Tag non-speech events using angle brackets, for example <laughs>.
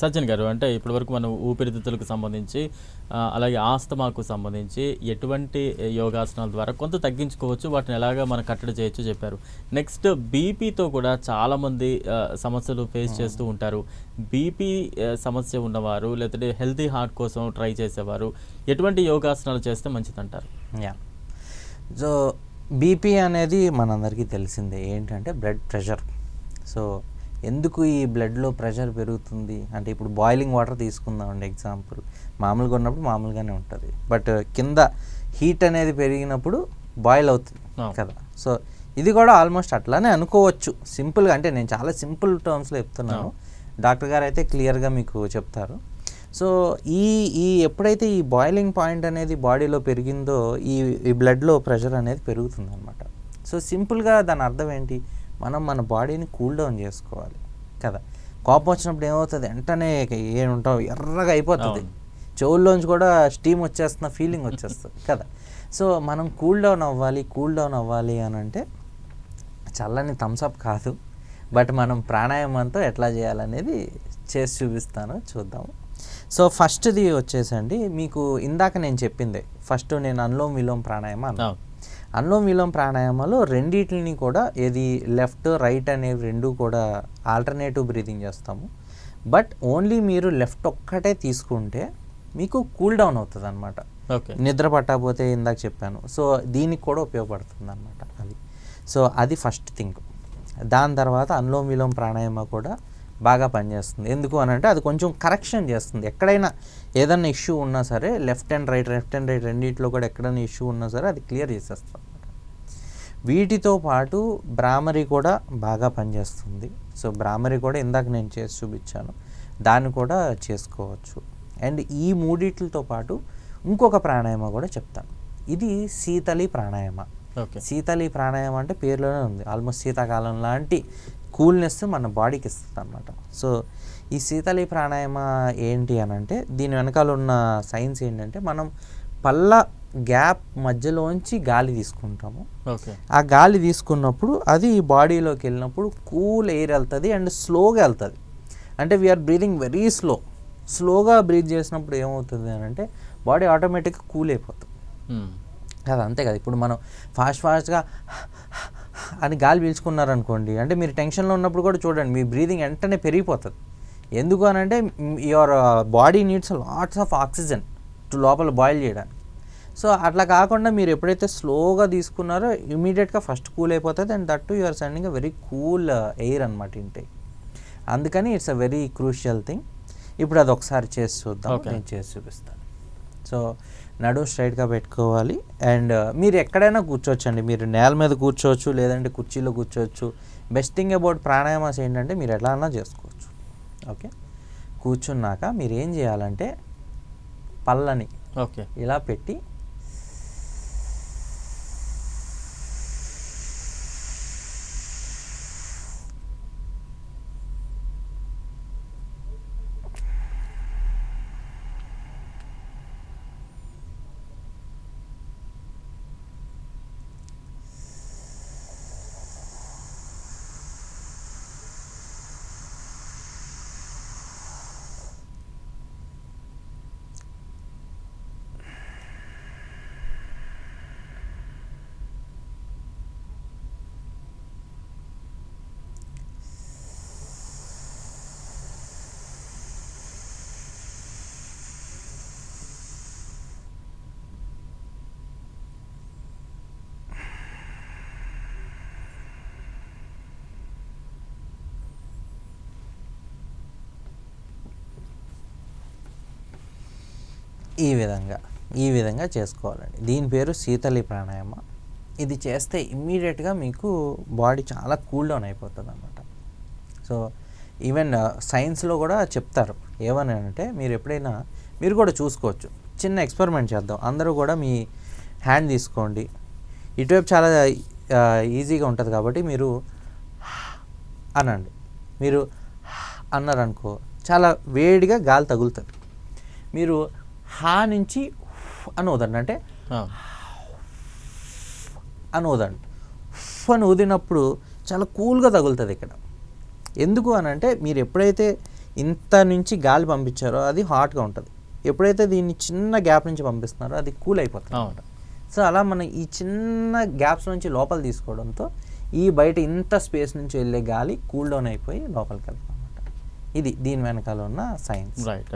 సజ్జన్ గారు అంటే ఇప్పటివరకు మనం ఊపిరితిత్తులకు సంబంధించి అలాగే ఆస్తమాకు సంబంధించి ఎటువంటి యోగాసనాల ద్వారా కొంత తగ్గించుకోవచ్చు వాటిని ఎలాగా మనం కట్టడి చేయొచ్చు చెప్పారు. నెక్స్ట్ బీపీతో కూడా చాలామంది సమస్యలు ఫేస్ చేస్తూ ఉంటారు. బీపీ సమస్య ఉన్నవారు లేకపోతే హెల్తీ హార్ట్ కోసం ట్రై చేసేవారు ఎటువంటి యోగాసనాలు చేస్తే మంచిదంటారు? యా. సో బీపీ అనేది మనందరికీ తెలిసిందే ఏంటంటే బ్లడ్ ప్రెషర్. సో ఎందుకు ఈ బ్లడ్లో ప్రెషర్ పెరుగుతుంది? అంటే ఇప్పుడు బాయిలింగ్ వాటర్ తీసుకుందామండి ఎగ్జాంపుల్ మామూలుగా ఉన్నప్పుడు మామూలుగానే ఉంటుంది. బట్ కింద హీట్ అనేది పెరిగినప్పుడు బాయిల్ అవుతుంది. కదా. సో ఇది కూడా ఆల్మోస్ట్ అట్లానే అనుకోవచ్చు. సింపుల్గా అంటే నేను చాలా సింపుల్ టర్మ్స్లో చెప్తున్నాను. డాక్టర్ గారు అయితే క్లియర్గా మీకు చెప్తారు. సో ఈ ఈ ఎప్పుడైతే ఈ బాయిలింగ్ పాయింట్ అనేది బాడీలో పెరిగిందో ఈ ఈ బ్లడ్లో ప్రెషర్ అనేది పెరుగుతుంది అనమాట సో సింపుల్గా దాని అర్థం ఏంటి? మనం మన బాడీని కూల్ డౌన్ చేసుకోవాలి. కదా? కోపం వచ్చినప్పుడు ఏమవుతుంది? వెంటనే ఏముంటావు ఎర్రగా అయిపోతుంది. చెవుల్లోంచి కూడా స్టీమ్ వచ్చేస్తున్న ఫీలింగ్ వచ్చేస్తుంది. <laughs> కదా? సో మనం కూల్ డౌన్ అవ్వాలి కూల్ డౌన్ అవ్వాలి అని అంటే చల్లని థమ్స్అప్ కాదు. బట్ మనం ప్రాణాయామంతో ఎట్లా చేయాలనేది చేసి చూపిస్తాను. చూద్దాము సో ఫస్ట్ది వచ్చేసండి. మీకు ఇందాక నేను చెప్పిందే ఫస్ట్ నేను అనులోమ్ విలోమ్ ప్రాణాయామం అన్నా. అవును. అనులోమ్ విలోమ్ ప్రాణాయామాలో రెండిటిని కూడా ఏది లెఫ్ట్ రైట్ అనేవి రెండు కూడా ఆల్టర్నేటివ్ బ్రీతింగ్ చేస్తాము. బట్ ఓన్లీ మీరు లెఫ్ట్ ఒక్కటే తీసుకుంటే మీకు కూల్ డౌన్ అవుతుంది అనమాట ఓకే. నిద్ర పట్టకపోతే ఇందాక చెప్పాను. సో దీనికి కూడా ఉపయోగపడుతుంది అనమాట అది. సో అది ఫస్ట్ థింగ్. దాని తర్వాత అనులోమ్ విలోమ్ ప్రాణాయామ కూడా బాగా పనిచేస్తుంది. ఎందుకు అని అంటే అది కొంచెం కరెక్షన్ చేస్తుంది. ఎక్కడైనా ఏదైనా ఇష్యూ ఉన్నా సరే left and right left and right రెండిట్లో కూడా ఎక్కడైనా ఇష్యూ ఉన్నా సరే అది క్లియర్ అనమాట వీటితో పాటు బ్రామరీ కూడా బాగా పనిచేస్తుంది. సో బ్రామరీ కూడా ఇందాక నేను చేసి చూపించాను. దాన్ని కూడా చేసుకోవచ్చు. అండ్ ఈ మూడిట్లతో పాటు ఇంకొక ప్రాణాయామ కూడా చెప్తాను. ఇది శీతలి ప్రాణాయామ. ఓకే. శీతలి ప్రాణాయామం అంటే పేరులోనే ఉంది. ఆల్మోస్ట్ శీతాకాలం లాంటి కూల్నెస్ మన బాడీకి ఇస్తుంది అనమాట సో ఈ శీతలి ప్రాణాయామ ఏంటి అని అంటే దీని వెనకాల ఉన్న సైన్స్ ఏంటంటే మనం పళ్ళ గ్యాప్ మధ్యలోంచి గాలి తీసుకుంటాము. ఓకే. ఆ గాలి తీసుకున్నప్పుడు అది బాడీలోకి వెళ్ళినప్పుడు కూల్ ఎయిర్ వెళ్తుంది అండ్ స్లోగా వెళ్తుంది. అంటే వీఆర్ బ్రీదింగ్ వెరీ స్లో స్లోగా బ్రీత్ చేసినప్పుడు ఏమవుతుంది అని అంటే బాడీ ఆటోమేటిక్గా కూల్ అయిపోతుంది. కదా అంతే కదా. ఇప్పుడు మనం ఫాస్ట్ ఫాస్ట్గా అని గాలి పీల్చుకున్నారనుకోండి అంటే మీరు టెన్షన్లో ఉన్నప్పుడు కూడా చూడండి మీ బ్రీదింగ్ వెంటనే పెరిగిపోతుంది. ఎందుకు అని అంటే your body needs lots of oxygen లోపల బాయిల్ చేయడానికి. సో అట్లా కాకుండా మీరు ఎప్పుడైతే స్లోగా తీసుకున్నారో ఇమీడియట్గా ఫస్ట్ కూల్ అయిపోతుంది and that to your sending uh very cool air అనమాట ఇంటేక్ అందుకని it's uh very crucial thing. ఇప్పుడు అది ఒకసారి చేసి చూద్దాం. నేను చేసి చూపిస్తాను. సో నడుము స్ట్రైట్గా పెట్టుకోవాలి. అండ్ మీరు ఎక్కడైనా కూర్చోవచ్చండి. మీరు నేల మీద కూర్చోవచ్చు లేదంటే కుర్చీలో కూర్చోవచ్చు. బెస్ట్ థింగ్ అబౌట్ ప్రాణాయామాస్ ఏంటంటే మీరు ఎలా అన్నా చేసుకోవచ్చు. ఓకే? కూర్చున్నాక మీరు ఏం చేయాలంటే పళ్ళని ఓకే. ఇలా పెట్టి ఈ విధంగా ఈ విధంగా చేసుకోవాలండి. దీని పేరు శీతలి ప్రాణాయామ. ఇది చేస్తే ఇమ్మీడియట్గా మీకు బాడీ చాలా కూల్ డౌన్ అయిపోతుంది అనమాట సో ఈవెన్ సైన్స్లో కూడా చెప్తారు. ఏమని అంటే మీరు ఎప్పుడైనా మీరు కూడా చూసుకోవచ్చు. చిన్న ఎక్స్పెరిమెంట్ చేద్దాం. అందరూ కూడా మీ హ్యాండ్ తీసుకోండి. ఇటువైపు చాలా ఈజీగా ఉంటుంది కాబట్టి మీరు అనండి. మీరు అన్నారనుకో చాలా వేడిగా గాలి తగులుతుంది. మీరు హా నుంచి అని వదండి అంటే అని ఉఫ్ అని ఊదినప్పుడు చాలా కూల్గా తగులుతుంది ఇక్కడ. ఎందుకు అని అంటే మీరు ఎప్పుడైతే ఇంత నుంచి గాలి పంపించారో అది హాట్గా ఉంటుంది. ఎప్పుడైతే దీన్ని చిన్న గ్యాప్ నుంచి పంపిస్తున్నారో అది కూల్ అయిపోతుంది. అవును. సో అలా మనం ఈ చిన్న గ్యాప్స్ నుంచి లోపల తీసుకోవడంతో ఈ బయట ఇంత స్పేస్ నుంచి వెళ్ళే గాలి కూల్ డౌన్ అయిపోయి లోపలికి వెళ్తాం అనమాట ఇది దీని వెనకాల ఉన్న సైన్స్. రైట్.